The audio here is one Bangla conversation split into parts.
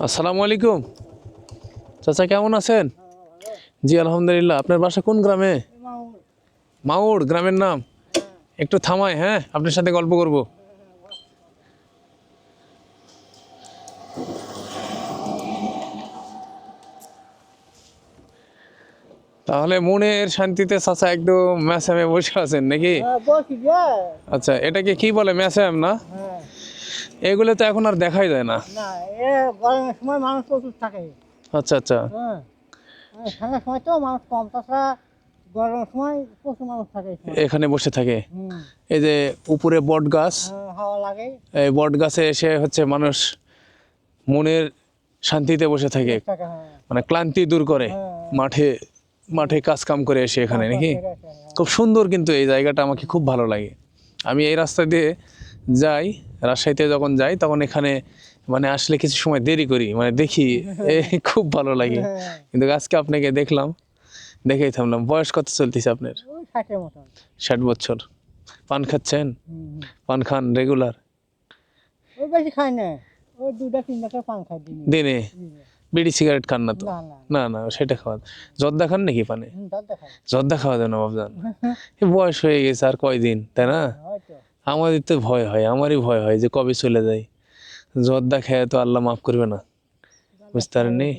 আসসালামু আলাইকুম। চাচা কেমন আছেন? জি আলহামদুলিল্লাহ। আপনার বাসা কোন গ্রামে? মাউড়। গ্রামের নাম? একটু থামাই হ্যাঁ? আপনার সাথে গল্প করব। তাহলে মনের শান্তিতে চাচা একদম ম্যাসামে বসে আছেন নাকি? হ্যাঁ, বলছি যে আচ্ছা এটাকে কি বলে? ম্যাসাম না? হ্যাঁ, এগুলো তো এখন আর দেখাই যায় না। না এ গরমের সময় মানুষ প্রচুর থাকে। আচ্ছা আচ্ছা। হ্যাঁ ঠান্ডার সময় তো মানুষ কম তাছাড়া গরমের সময় প্রচুর মানুষ থাকে এখানে। বসে থাকে। এই যে উপরে বট গাছ হ্যাঁ, হাওয়া লাগে। এই বট গাছে এসে হচ্ছে মানুষ মনের শান্তিতে বসে থাকে। হ্যাঁ। মানে ক্লান্তি দূর করে। মাঠে মাঠে কাজ কাম করে এসে এখানে নাকি। খুব সুন্দর কিন্তু এই জায়গাটা আমাকে খুব ভালো লাগে। আমি এই রাস্তা দিয়ে যাই রাজশাহীতে যখন যাই তখন এখানে মানে আসলে কিছু সময় দেরি করি মানে দেখি খুব ভালো লাগে। হ্যাঁ, কিন্তু আজকে আপনাকে দেখলাম দেখেই থামলাম। বয়স কত চলতেছে আপনার? ষাট বছর। পান খাচ্ছেন। পান খান রেগুলার? ওই বেশি খাই না। ওই দুটা তিনটা পান খাই দিনে। বিড়ি সিগারেট খান না তো? না না সেটা খাওয়া জর্দা খান নাকি পানে? জর্দা খাওয়া যায় না বাবজান বয়স হয়ে গেছে আর কয়দিন তাই না? আমাদের তো ভয় হয় আমারই ভয় হয় যে কবে চলে যাই জর্দা খেয়ে তো আল্লাহ মাফ করবে না। বুঝতে পারেননি?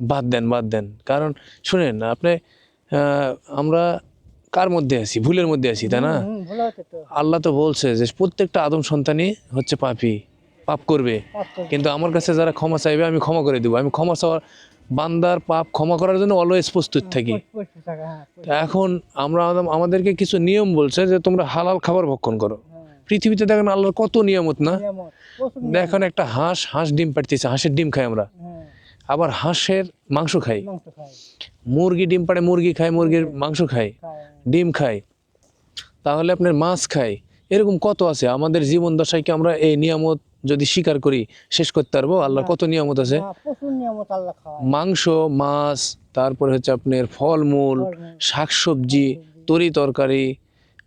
বাদ দেন বাদ দেন। কারণ শুনেন আপনি আহ, আমরা কার মধ্যে আছি? ভুলের মধ্যে আছি তাই না? আল্লাহ তো বলছে যে প্রত্যেকটা আদম সন্তানই হচ্ছে পাপি পাপ করবে। পাপ করবে। কিন্তু আমার কাছে যারা ক্ষমা চাইবে আমি ক্ষমা করে দেবো। আমি ক্ষমা চাওয়ার বান্দার পাপ ক্ষমা করার জন্য অলওয়েজ প্রস্তুত থাকি। হ্যাঁ এখন আমরা আমাদেরকে কিছু নিয়ম বলছে যে তোমরা হালাল খাবার ভক্ষণ করো। হ্যাঁ। পৃথিবীতে দেখেন আল্লাহর কত নিয়ামত না? দেখেন একটা হাঁস হাঁস ডিম পাড়তেছে হাঁসের ডিম খাই আমরা। হ্যাঁ। আবার হাঁসের মাংস খাই। মুরগি ডিম পাড়ে মুরগি খাই মুরগির মাংস খাই। ডিম খাই। তাহলে আপনার মাছ খাই। এরকম কত আছে? আমাদের জীবন দশায় কি আমরা এই নিয়ামত যদি স্বীকার করি শেষ করতে পারব? কত নিয়ামত আছে? হ্যাঁ, প্রচুর নিয়ামত আল্লাহ খাওয়ায়। মাংস মাছ তারপরে হচ্ছে আপনার ফলমূল ফলমূল, শাকসবজি তরি তরকারি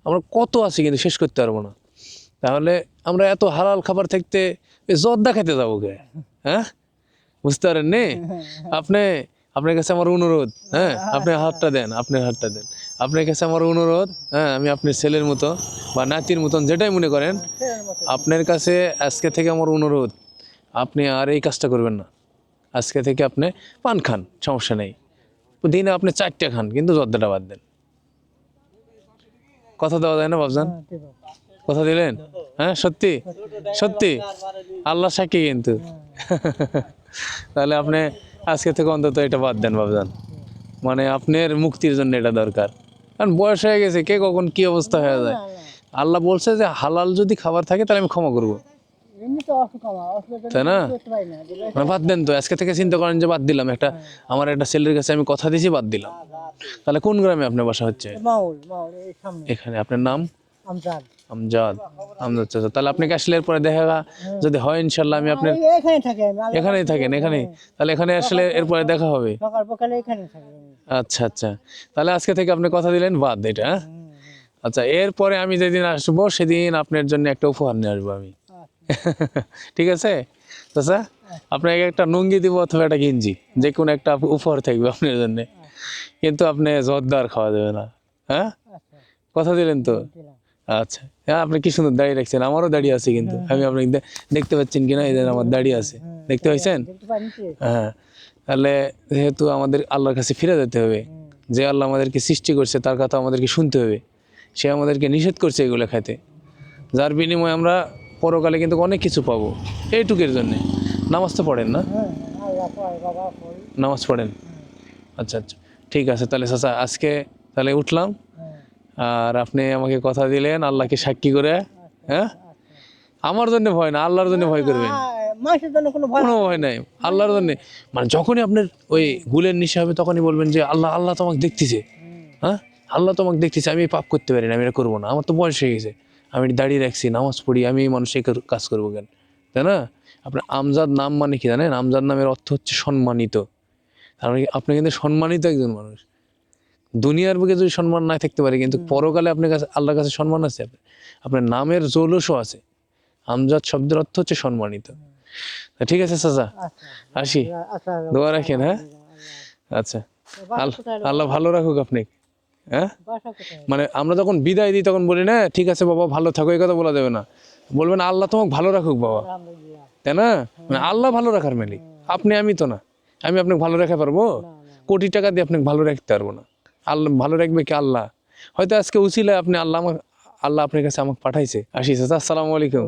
আমরা কত আছে কিন্তু শেষ করতে পারব না। তাহলে আমরা এত হালাল খাবার থাকতে জর্দা খেতে যাব গে হ্যাঁ? বুঝতে পারেন নে আপনি আপনার কাছে আমার অনুরোধ হ্যাঁ? আপনি হাতটা দেন আপনার হাতটা দেন। আপনার কাছে আমার অনুরোধ হ্যাঁ আমি আপনার ছেলের মতো বা নাতির মতন যেটাই মনে করেন আপনার কাছে আজকে থেকে আমার অনুরোধ আপনি আর এই কাজটা করবেন না। আজকে থেকে আপনি পান খান সমস্যা নেই। দিনে আপনি চারটে খান কিন্তু জর্দাটা বাদ দেন। কথা দেওয়া যায় না বাবজান হ্যাঁ, কথা দিলেন? হ্যাঁ সত্যি? সত্যি? আল্লাহ সাক্ষী কিন্তু। তাহলে আপনি আজকে থেকে অন্তত এটা বাদ দেন বাবজান মানে আপনার মুক্তির জন্য এটা দরকার। কারণ বয়স হয়ে গেছে কে কখন কি অবস্থা হয়ে যায়। আল্লাহ বলছে যে হালাল যদি খাবার থাকে তাহলে আমি ক্ষমা করব। তাই না? মানে বাদ দেন তো আজকে থেকে চিন্তা করেন যে বাদ দিলাম। একটা আমার একটা ছেলের কাছে আমি কথা দিয়েছি বাদ দিলাম। তাহলে কোন গ্রামে আপনার বাসা হচ্ছে? এখানে আপনার নাম? আমজাদ। আমজাদ। চাচা তাহলে আপনাকে আসলে এরপরে দেখা যদি হয় ইনশাল্লাহ আমি আপনার এখানেই থাকেন এখানেই। তাহলে এখানে আসলে এরপরে দেখা হবে। সকাল এখানে। আচ্ছা আচ্ছা। তাহলে আজকে থেকে আপনি কথা দিলেন বাদ এটা হ্যাঁ? আচ্ছা এরপরে আমি যেদিন আসব সেদিন আপনার জন্য একটা উপহার নিয়ে আসব আমি। আচ্ছা, ঠিক আছে? চাচা আপনাকে একটা লুঙ্গি দিব অথবা একটা গেঞ্জি যে কোনো একটা উপহার থাকবে আপনার জন্য। কিন্তু আপনি জর্দার খাওয়া যাবে না হ্যাঁ? আচ্ছা। কথা দিলেন তো? আচ্ছা। হ্যাঁ আপনি কি সুন্দর দাঁড়িয়ে রাখছেন আমারও দাঁড়িয়ে আছে কিন্তু। আমি আপনাকে দে- দেখতে পাচ্ছেন কিনা এই যে আমার দাঁড়িয়ে আছে। দেখতে পাচ্ছেন দেখতে কি হ্যাঁ। তাহলে যেহেতু আমাদের আল্লাহর কাছে ফিরে যেতে হবে যে আল্লাহ আমাদেরকে সৃষ্টি করছে তার কথা আমাদেরকে শুনতে হবে। সে আমাদেরকে নিষেধ করছে এগুলো খেতে যার বিনিময়ে আমরা পরকালে কিন্তু অনেক কিছু পাবো এইটুকের জন্যে। নামাজ তো পড়েন না? হ্যাঁ পরে নামাজ পড়েন? আচ্ছা আচ্ছা ঠিক আছে তাহলে চাচা আজকে তাহলে উঠলাম। হ্যাঁ। আর আপনি আমাকে কথা দিলেন আল্লাহকে সাক্ষী করে হ্যাঁ? আমার জন্য ভয় না আল্লাহর জন্য ভয় করবেন। মানুষের জন্য কোনো ভয় কোনো ভয় নাই আল্লাহর জন্য। মানে যখনই আপনার ওই গুলের নিশা হবে তখনই বলবেন যে আল্লাহ আল্লাহ তোমাকে দেখতেছে। হ্যাঁ? আল্লাহ তোমাকে দেখতেছে আমি পাপ করতে পারি না আমি এটা করব না। আমার তো বয়স হয়ে গেছে আমি দাঁড়িয়ে রাখছি নামাজ পড়ি আমি এই মানুষের কাজ করব কেন? তাই না? আপনার আমজাদ নাম মানে কি জানেন? আমজাদ নামের অর্থ হচ্ছে সম্মানিত। তার মানে আপনি কিন্তু সম্মানিত একজন মানুষ। দুনিয়ার বুকে যদি সম্মান না থাকতে পারে কিন্তু পরকালে আপনার কাছে আল্লাহর কাছে সম্মান আছে আপনার। আপনার নামের জৌলসও আছে। আমজাদ শব্দের অর্থ হচ্ছে সম্মানিত। ঠিক আছে চাচা আচ্ছা আসি আচ্ছা দোয়া রাখেন হ্যাঁ? আচ্ছা। আল্লাহ ভালো রাখুক আপনি হ্যাঁ? মানে আমরা যখন বিদায় দিই তখন বলি না ঠিক আছে বাবা ভালো থাকো এই কথা বলা যাবে না। বলবেন আল্লাহ তোমাকে ভালো রাখুক বাবা। তাই না? মানে আল্লাহ ভালো রাখার মালিক আপনি আমি তো না। আমি আপনাকে ভালো রাখা পারব? কোটি টাকা দিয়ে আপনাকে ভালো রাখতে পারব না। আল্লাহ ভালো রাখবে কি? আল্লাহ। হয়তো আজকে উচিলে আপনি আল্লাহ আমার আল্লাহ আপনার কাছে আমাকে পাঠাইছে। আসিস আসসালামু আলাইকুম।